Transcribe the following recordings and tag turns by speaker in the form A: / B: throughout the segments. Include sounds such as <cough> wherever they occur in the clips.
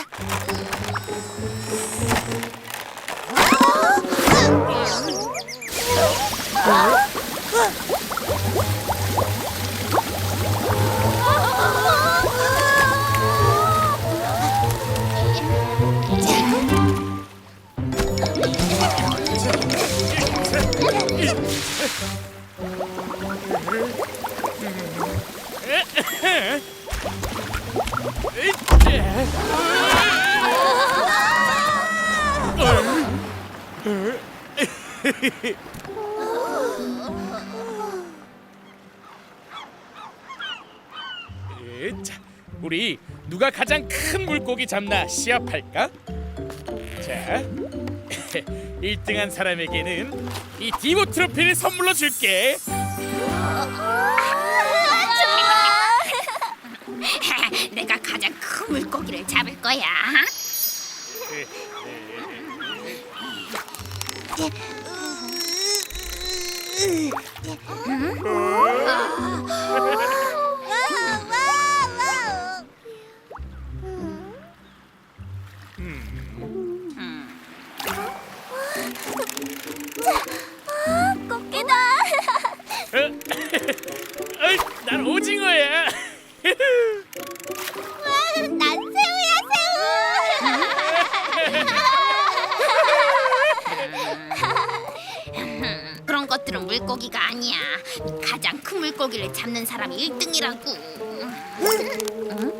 A: 자. 우리 누가 가장 큰 물고기 잡나 시합할까? 자, <laughs> 1등한 사람에게는 이 디보 트로피를 선물로 줄게. <laughs>
B: 내가 가장 큰 물고기를 잡을 거야.
C: 꽃게다.
B: 물고기가 아니야. 가장 큰 물고기를 잡는 사람이 1등이라고.
C: 새우.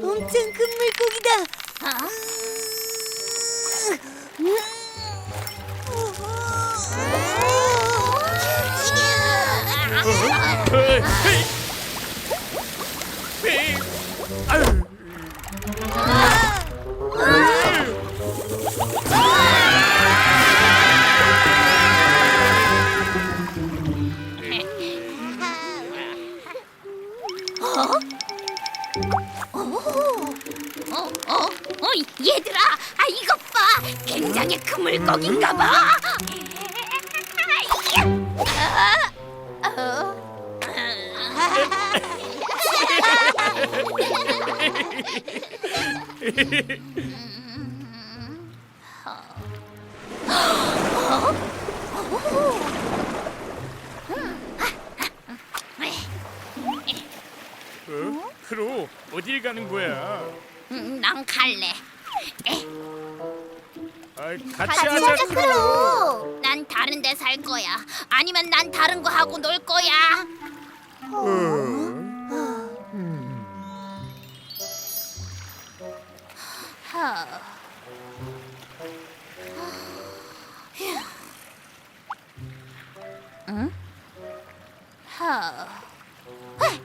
C: 엄청 큰 물고기다.
A: 어이, 헤이.
B: 어, 어, 어, 얘들아, 아 이것 봐, 굉장히 큰 물고기인가 봐.
A: 어? <laughs> <laughs> <laughs> 크로 어딜 가는 거야?
B: 음, 난 갈래.
A: 아이, 같이, 하자. 크로.
B: 난 다른 데 살 거야. 아니면 난 다른 거 하고 놀 거야. 하. 응? 하.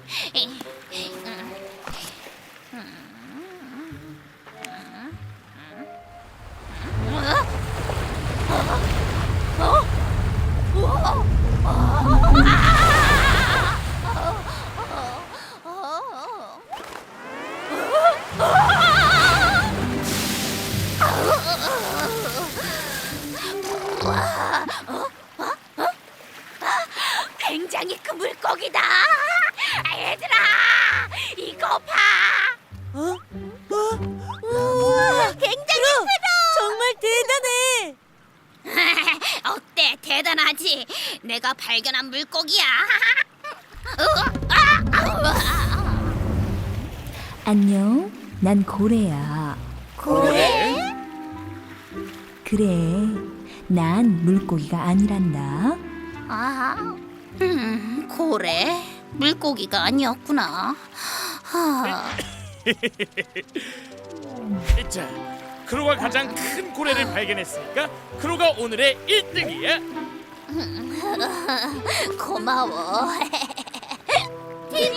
B: 굉장히 큰 물고기다. 아, 얘들아, 이거 봐.
C: 어? 우와, 굉장히. 정말 대단해. <laughs>
B: 어때? 대단하지? 내가 발견한 물고기야. 어? 아, 아우, 아.
D: 안녕, 난 고래야.
C: 고래?
D: 그래, 난 물고기가 아니란다.
B: 아, 음, 고래? 물고기가 아니었구나. 하, <laughs>
A: 자, 크로가 가장 큰 고래를 발견했으니까 크로가 오늘의 1등이야. <laughs>
B: 고마워. <laughs>
A: 미안.